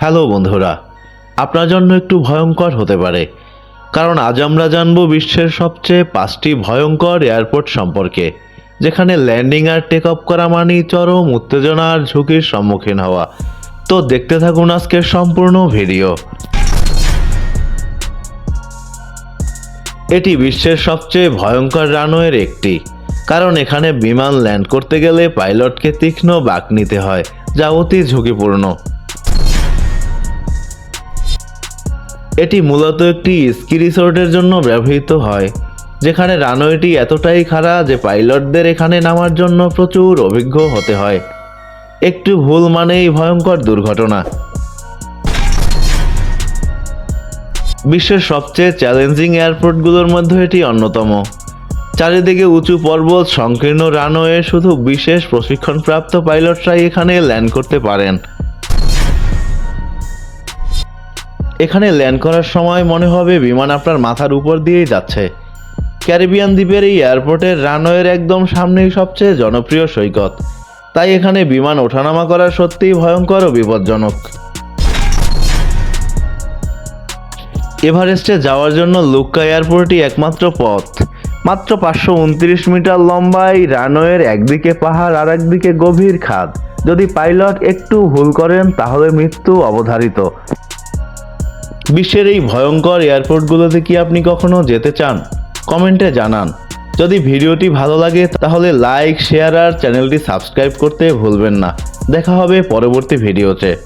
Hello বন্ধুরা, আপনার জন্য একটু ভয়ঙ্কর হতে পারে, কারণ আজ আমরা জানব বিশ্বের সবচেয়ে পাঁচটি ভয়ঙ্কর এয়ারপোর্ট সম্পর্কে, যেখানে ল্যান্ডিং আর টেক অফ করা মানেই চরম উত্তেজনা আর ঝুঁকির সম্মুখীন হওয়া। তো দেখতে থাকুন আজকের সম্পূর্ণ ভিডিও। এটি বিশ্বের সবচেয়ে ভয়ঙ্কর রানওয়ের একটি, কারণ এখানে বিমান ল্যান্ড করতে গেলে পাইলটকে তীক্ষ্ণ বাঁক নিতে হয়, যা অতি ঝুঁকিপূর্ণ। এটি মূলত একটি স্কি রিসোর্টের জন্য ব্যবহৃত হয়, যেখানে রানওয়েটি এতটাই খাড়া যে পাইলটদের এখানে নামার জন্য প্রচুর অভিজ্ঞ হতে হয়। একটু ভুল মানেই ভয়ঙ্কর দুর্ঘটনা। বিশ্বের সবচেয়ে চ্যালেঞ্জিং এয়ারপোর্টগুলোর মধ্যে এটি অন্যতম। চারিদিকে উঁচু পর্বত, সংকীর্ণ রানওয়ে, শুধু বিশেষ প্রশিক্ষণপ্রাপ্ত পাইলটরাই এখানে ল্যান্ড করতে পারেন। এখানে ল্যান্ড করার সময় মনে হবে বিমান আপনার মাথার উপর দিয়েই যাচ্ছে। ক্যারিবিয়ান দ্বীপের এই এয়ারপোর্টের রানওয়ের একদম সামনেই সবচেয়ে জনপ্রিয় সৈকত। তাই এখানে বিমান ওঠানামা করা সত্যিই ভয়ঙ্কর ও বিপজ্জনক। এভারেস্টে যাওয়ার জন্য লুক্কা এয়ারপোর্টই একমাত্র পথ। মাত্র পাঁচশো উনত্রিশ মিটার লম্বাই রানওয়ের একদিকে পাহাড় আর একদিকে গভীর খাদ। যদি পাইলট একটু ভুল করেন, তাহলে মৃত্যু অবধারিত। বিশ্বের এই ভয়ঙ্কর এয়ারপোর্টগুলোতে কি আপনি কখনো যেতে চান? কমেন্টে জানান। যদি ভিডিওটি ভালো লাগে, তাহলে লাইক, শেয়ার আর চ্যানেলটি সাবস্ক্রাইব করতে ভুলবেন না। দেখা হবে পরবর্তী ভিডিওতে।